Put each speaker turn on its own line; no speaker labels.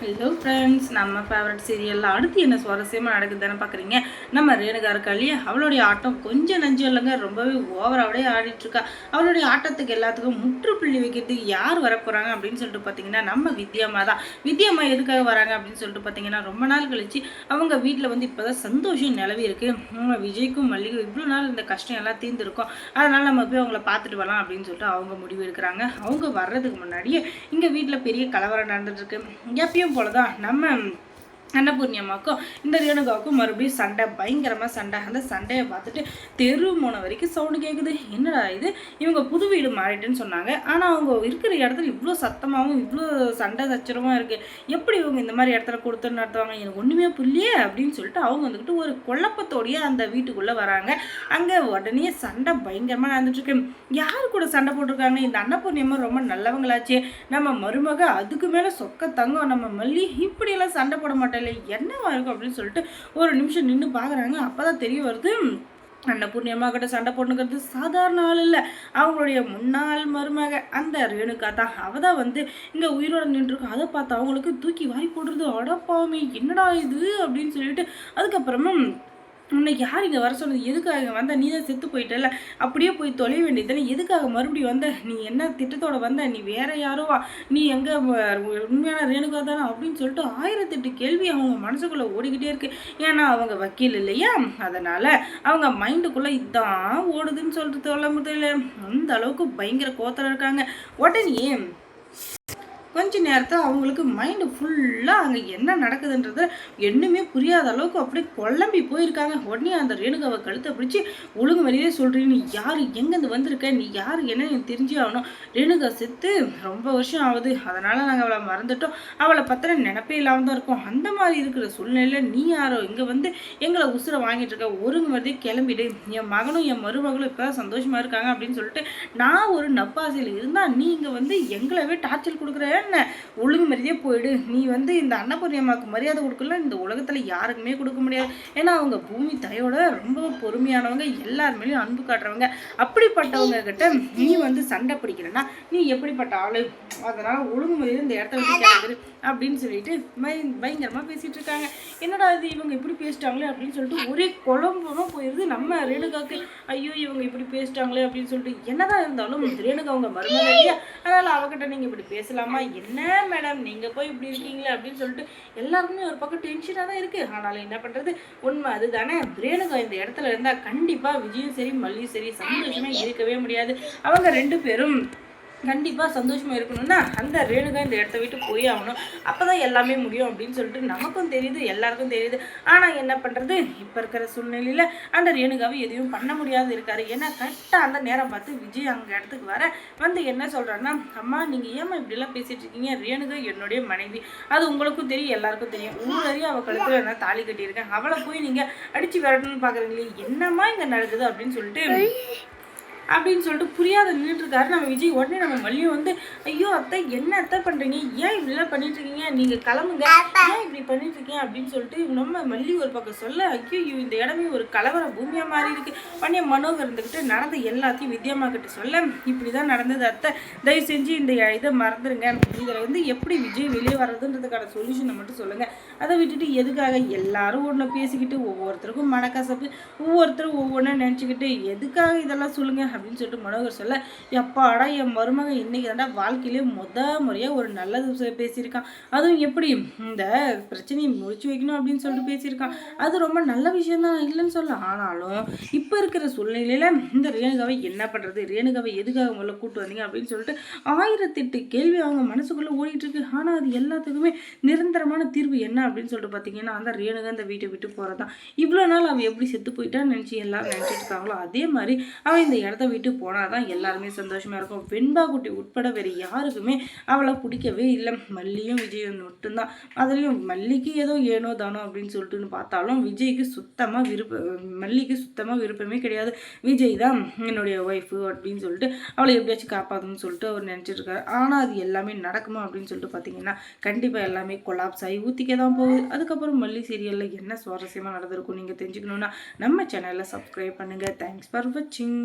Hello friends நம்ம favourite சீரியலில் அடுத்து என்ன சுவாரஸ்யமாக நடக்குதுன்னு பார்க்குறீங்க நம்ம ரேணுகா இருக்கா இல்லையா? அவளுடைய ஆட்டம் கொஞ்சம் நஞ்சம் இல்லைங்க ரொம்பவே ஓவராகவே ஆடிட்டுருக்கா அவளுடைய ஆட்டத்துக்கு எல்லாத்துக்கும் முற்றுப்புள்ளி வைக்கிறதுக்கு யார் வரப்போகிறாங்க அப்படின்னு சொல்லிட்டு பார்த்தீங்கன்னா நம்ம வித்யாமா தான். வித்யாமா எதுக்காக வராங்க அப்படின்னு சொல்லிட்டு பார்த்தீங்கன்னா ரொம்ப நாள் கழிச்சு அவங்க வீட்டில் வந்து இப்போ தான் சந்தோஷம் நிலவி இருக்குது விஜய்க்கும் மல்லிகும் இவ்வளோ நாள் இந்த கஷ்டம் எல்லாம் தீர்ந்துருக்கும். அதனால் நம்ம போய் அவங்கள பார்த்துட்டு வரலாம் அப்படின்னு சொல்லிட்டு அவங்க முடிவு எடுக்கிறாங்க. அவங்க வர்றதுக்கு முன்னாடியே இங்கே வீட்டில் பெரிய கலவரம் நடந்துட்டுருக்கு எப்பயும் எப்பயும் போல தான் நம்ம அன்னபூர்ணியம்மாக்கும் இந்த ரேணுகாவுக்கும் மறுபடியும் சண்டை பயங்கரமாக சண்டை. அந்த சண்டையை பார்த்துட்டு தெரு மூண வரைக்கும் சவுண்டு கேட்குது என்னடா இது? இவங்க புது வீடு மாறிட்டுன்னு சொன்னாங்க. ஆனால் அவங்க இருக்கிற இடத்துல இவ்வளோ சத்தமாகவும் இவ்வளோ சண்டை சச்சரமாக இருக்குது எப்படி இவங்க இந்த மாதிரி இடத்துல கொடுத்து நடத்துவாங்க? எனக்கு ஒன்றுமே புரியலையே அப்படின்னு சொல்லிட்டு அவங்க வந்துக்கிட்டு ஒரு குழப்பத்தோடையே அந்த வீட்டுக்குள்ளே வராங்க. அங்கே உடனே சண்டை பயங்கரமாக நடந்துட்டுருக்கு. யார் கூட சண்டை போட்டிருக்காங்க? இந்த அன்னபூர்ணியம்மா ரொம்ப நல்லவங்களாச்சு. நம்ம மருமக அதுக்கு மேலே சொக்க தங்கம் நம்ம மல்லி இப்படியெல்லாம் சண்டை போட மாட்டேன். இல்லை என்னவா இருக்கும் அப்படின்னு சொல்லிட்டு ஒரு நிமிஷம் நின்று பார்க்குறாங்க அப்போ தான் தெரிய வருது அன்னபூர்ணியம்மா கிட்ட சண்டை போட்டுக்கிறது சாதாரண ஆள் இல்லை. அவங்களுடைய முன்னாள் மருமக. அந்த ரேணுகா தான். அவ தான் வந்து இங்கே உயிரோட நின்றுருக்கு. அதை பார்த்து அவங்களுக்கு தூக்கி வாரி போடுறது. அடப்பாமே என்னடா இது? அப்படின்னு சொல்லிட்டு அதுக்கப்புறமா உன்னை யார் இங்கே வர சொன்னது? எதுக்காக இங்கே வந்த? நீ தான் செத்து போயிட்டல அப்படியே போய் தொலைய வேண்டியதானே எதுக்காக மறுபடியும் வந்த? நீ என்ன திட்டத்தோட வந்த? நீ வேற யாரோ நீ எங்கே உண்மையான ரேணுகா தானே? அப்படின்னு சொல்லிட்டு ஆயிரத்தெட்டு கேள்வி அவங்க மனசுக்குள்ளே ஓடிக்கிட்டே இருக்கு. ஏன்னா அவங்க வக்கீல் இல்லையா? அதனால் அவங்க மைண்டுக்குள்ளே இதான் ஓடுதுன்னு சொல்லிட்டு சொல்ல முடியல அந்த அளவுக்கு பயங்கர கோத்தரம் இருக்காங்க. உடனே கொஞ்ச நேரத்தில் அவங்களுக்கு மைண்டு ஃபுல்லாக அங்கே என்ன நடக்குதுன்றது என்னமே புரியாத அளவுக்கு அப்படியே குழம்பி போயிருக்காங்க. உடனே அந்த ரேணுகாவை கழுத்தை பிடிச்சி ஒழுங்கு வரையே சொல்கிறீங்க நீ யார் எங்கேருந்து வந்திருக்க? நீ யார் என்ன எனக்கு ஆகணும். ரேணுகா செத்து ரொம்ப வருஷம் ஆகுது. அதனால் நாங்கள் அவளை மறந்துட்டோம். அவளை பற்றின நினப்பே இல்லாமல் தான் இருக்கோம். அந்த மாதிரி இருக்கிற சூழ்நிலையில் நீ யாரோ? இங்கே வந்து எங்களை உசுரை வாங்கிட்டு இருக்க. ஒருங்கு வரதே கிளம்பிடு. என் மகனும் என் மருமகளும் இப்போ சந்தோஷமாக இருக்காங்க அப்படின்னு சொல்லிட்டு நான் ஒரு நப்பாசையில் இருந்தால் நீ இங்கே வந்து எங்களவே டார்ச்சல் கொடுக்குற? என்ன ஒழுங்கு மரியாதையே போயிடு? நீ வந்து இந்த அன்னபூர்ணி அம்மாவுக்கு மரியாதை கொடுக்கல இந்த உலகத்தில் யாருக்குமே கொடுக்க முடியாது. ஏன்னா அவங்க பூமி தாயோட ரொம்ப பொறுமையானவங்க எல்லாருமேலையும் அன்பு காட்டுறவங்க. அப்படிப்பட்டவங்க கிட்ட நீ வந்து சண்டை பிடிக்கிறேன்னா நீ எப்படிப்பட்ட ஆளு? அதனால் ஒழுங்கு மரியாதை இந்த இடத்த விட்டு கிளம்புது அப்படின்னு சொல்லிட்டு பயங்கரமாக பேசிகிட்டு இருக்காங்க. என்னடா இது இவங்க இப்படி பேசிட்டாங்களே அப்படின்னு சொல்லிட்டு ஒரே குழம்பமா போயிடுது நம்ம ரேணுகாக்கு ஐயோ இவங்க இப்படி பேசிட்டாங்களே அப்படின்னு சொல்லிட்டு என்னதான் இருந்தாலும் ரேணுகா அவங்க மருமகள் இல்லையா? அதனால் அவகிட்ட நீங்கள் இப்படி பேசலாமா? என்ன மேடம் நீங்கள் போய் இப்படி இருக்கீங்களே அப்படின்னு சொல்லிட்டு எல்லாருக்குமே ஒரு பக்கம் டென்ஷனாக தான் இருக்குது ஆனாலும் என்ன பண்ணுறது உண்மை அதுதானே. ரேணுகா இந்த இடத்துல இருந்தால் கண்டிப்பாக விஜயும் சரி மல்லியும் சரி சந்தோஷமே இருக்கவே முடியாது. அவங்க ரெண்டு பேரும் கண்டிப்பாக சந்தோஷமாக இருக்கணும்னா அந்த ரேணுகா இந்த இடத்த விட்டு போய் ஆகணும். அப்போ தான் எல்லாமே முடியும் அப்படின்னு சொல்லிட்டு நமக்கும் தெரியுது எல்லாருக்கும் தெரியுது. ஆனால் என்ன பண்ணுறது இப்போ இருக்கிற சூழ்நிலையில் அந்த ரேணுகாவை எதையும் பண்ண முடியாது இருக்காரு. ஏன்னா கரெக்டாக அந்த நேரம் பார்த்து விஜய் அங்கே இடத்துக்கு வர வந்து என்ன சொல்கிறாருன்னா அம்மா நீங்கள் ஏமா இப்படிலாம் பேசிகிட்டு இருக்கீங்க? ரேணுகா என்னுடைய மனைவி. அது உங்களுக்கும் தெரியும் எல்லாருக்கும் தெரியும். ஊரறியும் அவள் கழுத்தில் நான் தாலி கட்டியிருக்கேன். அவளை போய் நீங்கள் அடித்து விரட்டணும்னு பார்க்குறீங்களே என்னம்மா இங்கே நடக்குது? அப்படின்னு சொல்லிட்டு அப்படின்னு சொல்லிட்டு புரியாத நின்றுட்டுருக்காரு நம்ம விஜய் உடனே நம்ம மல்லியும் வந்து ஐயோ அத்தை என்ன அத்தை பண்ணுறீங்க ஏன் இப்படிலாம் பண்ணிட்டு இருக்கீங்க நீங்கள் கிளம்புங்க ஏன் இப்படி பண்ணிட்டு இருக்கீங்க அப்படின்னு சொல்லிட்டு நம்ம மல்லி ஒரு பக்கம் சொல்ல ஐயோ இந்த இடமே ஒரு கலவர பூமியாக மாறி இருக்கு. உடனே மனோகர் இருந்துக்கிட்டு நடந்த எல்லாத்தையும் வித்யாமா கிட்ட சொல்ல இப்படி தான் நடந்தது அத்தை. தயவு செஞ்சு இந்த இதை மறந்துடுங்க இதில் வந்து எப்படி விஜய் வெளியே வர்றதுன்றதுக்கான சொல்யூஷனை மட்டும் சொல்லுங்கள் அதை விட்டுட்டு எதுக்காக எல்லாரும் ஒன்று பேசிக்கிட்டு ஒவ்வொருத்தருக்கும் மனக்கசப்பு ஒவ்வொருத்தரும் ஒவ்வொன்றும் நினச்சிக்கிட்டு எதுக்காக இதெல்லாம் சொல்லுங்கள் அப்படின்னு சொல்லிட்டு மனோகர் சொல்ல எப்பாடா என் மருமகன் இன்னைக்கு தாண்டா வாழ்க்கையிலே முத முறையாக ஒரு நல்லது பேசியிருக்கான். அதுவும் எப்படி? இந்த பிரச்சனையை முடிச்சு வைக்கணும் அப்படின்னு சொல்லிட்டு பேசியிருக்கான். அது ரொம்ப நல்ல விஷயம் தான் இல்லைன்னு சொல்ல ஆனாலும் இப்போ இருக்கிற சூழ்நிலையில் இந்த ரேணுகாவை என்ன பண்ணுறது ரேணுகாவை எதுக்காக முதல்ல கூட்டு வந்தீங்க? அப்படின்னு சொல்லிட்டு ஆயிரத்தெட்டு கேள்வி அவங்க மனசுக்குள்ளே ஓடிட்டு இருக்கு. ஆனால் அது எல்லாத்துக்குமே நிரந்தரமான தீர்வு என்ன அப்படின்னு சொல்லிட்டு பார்த்தீங்கன்னா அந்த ரேணுகா அந்த வீட்டை விட்டு போகிறதான் இவ்வளோ நாள் அவள் எப்படி செத்து போயிட்டான்னு நினச்சி எல்லாரும் நினச்சிட்டு இருக்காங்களோ அதே மாதிரி அவன் இந்த இடத்த விட்டு போனால் தான் எல்லாருமே சந்தோஷமாக இருக்கும். வெண்பா குட்டி உட்பட வேறு யாருக்குமே அவளை பிடிக்கவே இல்லை. மல்லியும் விஜயும் மட்டும்தான். அதுலேயும் மல்லிக்கு ஏதோ ஏனோ தானோ அப்படின்னு சொல்லிட்டுன்னு பார்த்தாலும் விஜய்க்கு சுத்தமாக விருப்ப மல்லிக்கு சுத்தமாக விருப்பமே கிடையாது. விஜய் தான் என்னுடைய ஒய்ஃபு அப்படின்னு சொல்லிட்டு அவளை எப்படியாச்சும் காப்பாற்றணும்னு சொல்லிட்டு அவர் நினச்சிட்டு இருக்காரு. ஆனால் அது எல்லாமே நடக்குமா அப்படின்னு சொல்லிட்டு பார்த்தீங்கன்னா கண்டிப்பாக எல்லாமே கொலாப்ஸ் ஆகி ஊற்றிக்க தான் போகுது. அதுக்கப்புறம் மல்லி சீரியலில் என்ன சுவாரஸ்யமாக நடந்திருக்கும் நீங்கள் தெரிஞ்சுக்கணுன்னா நம்ம சேனலில் சப்ஸ்கிரைப் பண்ணுங்கள் தேங்க்ஸ் ஃபார் வாட்சிங்